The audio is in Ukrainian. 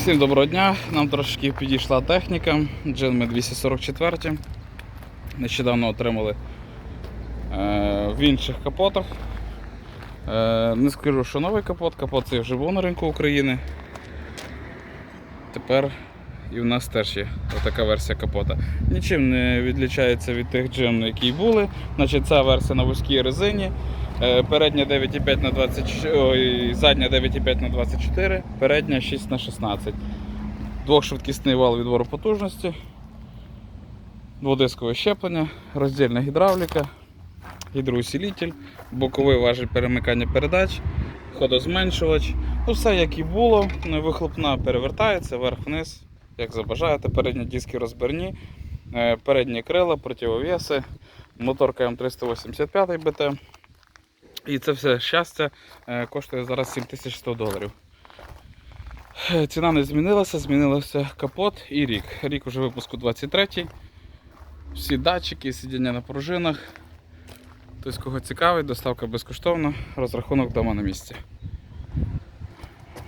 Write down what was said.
Всім доброго дня. Нам трошки підійшла техніка. Джинми 244. Нещодавно отримали е, в інших капотах. Е, не скажу, що новий капот, капот цей вже був на ринку України. Тепер і в нас теж є така версія капота. Нічим не відлічається від тих джин, які були. Значить, ця версія на вузькій резині. Е, Передня 9,5 на 24, ой, задня 9,5 на 24, передня 6 на 16. Двохшвидкісний вал відбору потужності, дводискове щеплення, роздільна гідравліка, гідроусилитель, боковий важіль перемикання передач, ходозменшувач. Ну, все як і було. Вихлопна перевертається вверх-вниз, як забажаєте. Передні диски розбірні, е, передні крила, противовеси, моторка М385 БТ. І це все щастя е, коштує зараз 7100 доларів. Е, Ціна не змінилася, змінилося капот і рік. Рік уже випуску 23 Всі датчики, сидіння на пружинах. Тобто, кого цікавить, доставка безкоштовна, розрахунок вдома на місці.